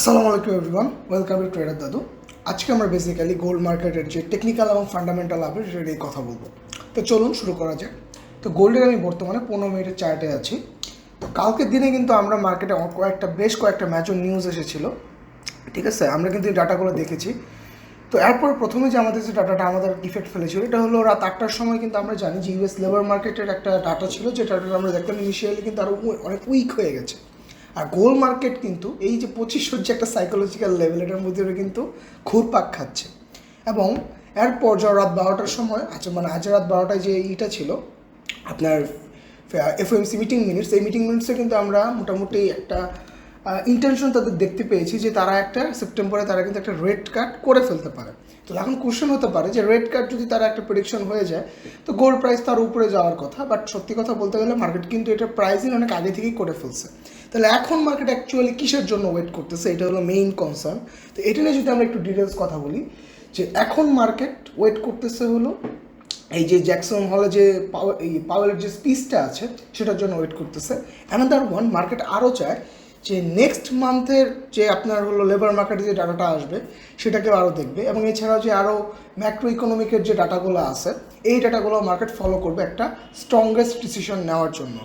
আসসালামু আলাইকুম everyone welcome to tedder দাদু আজকে আমরা বেসিক্যালি গোল্ড মার্কেটের যে টেকনিক্যাল এবং ফান্ডামেন্টাল আপডেট সেটা নিয়ে কথা বলব। তো চলুন শুরু করা যাক। তো গোল্ডের আমি বর্তমানে পনেরো মিনিটের চার্টে আছি। তো কালকের দিনে কিন্তু আমরা মার্কেটে কয়েকটা, বেশ কয়েকটা ম্যাচের নিউজ এসেছিল। ঠিক আছে? আমরা কিন্তু এই ডাটাগুলো দেখেছি। তো এরপর প্রথমে যে আমাদের যে ডাটাটা আমাদের ইফেক্ট ফেলেছিল, এটা হলো রাত আটটার সময় কিন্তু আমরা জানি যে ইউএস লেবার মার্কেটের একটা ডাটা ছিল যে ডাটাটা আমরা দেখলাম ইনিশিয়ালি কিন্তু আরও অনেক উইক হয়ে গেছে। আর গোল মার্কেট কিন্তু এই যে পঁচিশ যে একটা সাইকোলজিক্যাল লেভেল এটার মধ্যে কিন্তু ঘুরপাক খাচ্ছে। এবং এরপর যা রাত বারোটার সময় আচ্ছা মানে আজ রাত বারোটায় যে ইটা ছিল, আপনার এফওএমসি মিটিং মিনিটস এই মিটিং মিনিটসে কিন্তু আমরা মোটামুটি একটা ইন্টেনশন তাদের দেখতে পেয়েছি যে তারা একটা সেপ্টেম্বরে তারা কিন্তু একটা রেড কার্ড করে ফেলতে পারে। তো এখন কোশ্চেন হতে পারে যে রেড কার্ড যদি তারা একটা প্রেডিকশন হয়ে যায়, তো গোল্ড প্রাইস তার উপরে যাওয়ার কথা। বাট সত্যি কথা বলতে গেলে মার্কেট কিন্তু এটা প্রাইসিং অনেক আগে থেকেই করে ফেলছে। তাহলে এখন মার্কেট অ্যাকচুয়ালি কিসের জন্য ওয়েট করতেছে, এটা হলো মেইন কনসার্ন তো এটা নিয়ে যদি আমরা একটু ডিটেলস কথা বলি, যে এখন মার্কেট ওয়েট করতেছে হলো এই যে জ্যাকসন হলে যে পাওয়ার এই পাওয়ারের যে স্পিচটা আছে, সেটার জন্য ওয়েট করতেছে। অ্যানাদার ওয়ান মার্কেট আরও চায় যে নেক্সট মান্থের যে আপনার হলো লেবার মার্কেটে যে ডাটাটা আসবে, সেটাকেও আরও দেখবে এবং এছাড়াও যে আরও ম্যাক্রো ইকোনমিকের যে ডাটাগুলো আছে, এই ডাটাগুলো মার্কেট ফলো করবে একটা স্ট্রংগেস্ট ডিসিশন নেওয়ার জন্য।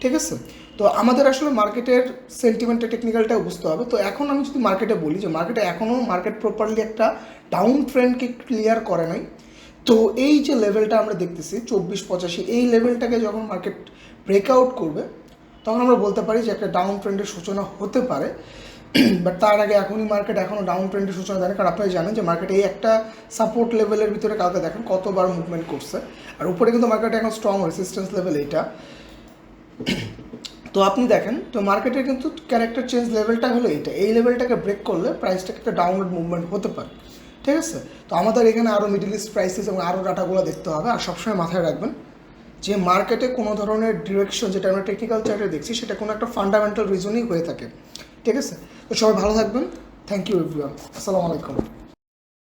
ঠিক আছে? তো আমাদের আসলে মার্কেটের সেন্টিমেন্টটা টেকনিক্যালটাও বুঝতে হবে। তো এখন আমি যদি মার্কেটে বলি যে মার্কেটে এখনও মার্কেট প্রপারলি একটা ডাউন ট্রেন্ডকে ক্লিয়ার করে নাই, তো এই যে লেভেলটা আমরা দেখতেছি, চব্বিশ পঁচাশি, এই লেভেলটাকে যখন মার্কেট ব্রেকআউট করবে তখন আমরা বলতে পারি যে একটা ডাউন ট্রেন্ডের সূচনা হতে পারে বাট তার আগে এখনই মার্কেট এখনও ডাউন ট্রেন্ডের সূচনা দেয় কারণ আপনারা জানেন যে মার্কেট এই একটা সাপোর্ট লেভেলের ভিতরে কালকে দেখেন কতবার মুভমেন্ট করছে। আর উপরে কিন্তু মার্কেট এখন স্ট্রং রেসিস্ট্যান্স লেভেল এইটা। তো আপনি দেখেন, তো মার্কেটের কিন্তু ক্যারেক্টার চেঞ্জ লেভেলটা হলো এইটা। এই লেভেলটাকে ব্রেক করলে প্রাইসটাকে একটা ডাউনলোড মুভমেন্ট হতে পারে। ঠিক আছে? তো আমাদের এখানে আরও মিডিল ইস্ট প্রাইসেস এবং আরও ডাটাগুলো দেখতে হবে। আর সবসময় মাথায় রাখবেন যে মার্কেটে কোনো ধরনের ডিরেকশন যেটা আমরা টেকনিক্যাল চার্টে দেখছি, সেটা কোনো একটা ফান্ডামেন্টাল রিজনই হয়ে থাকে। ঠিক আছে? তো সবাই ভালো থাকবেন। থ্যাংক ইউ এভরিওয়ান আসসালামু আলাইকুম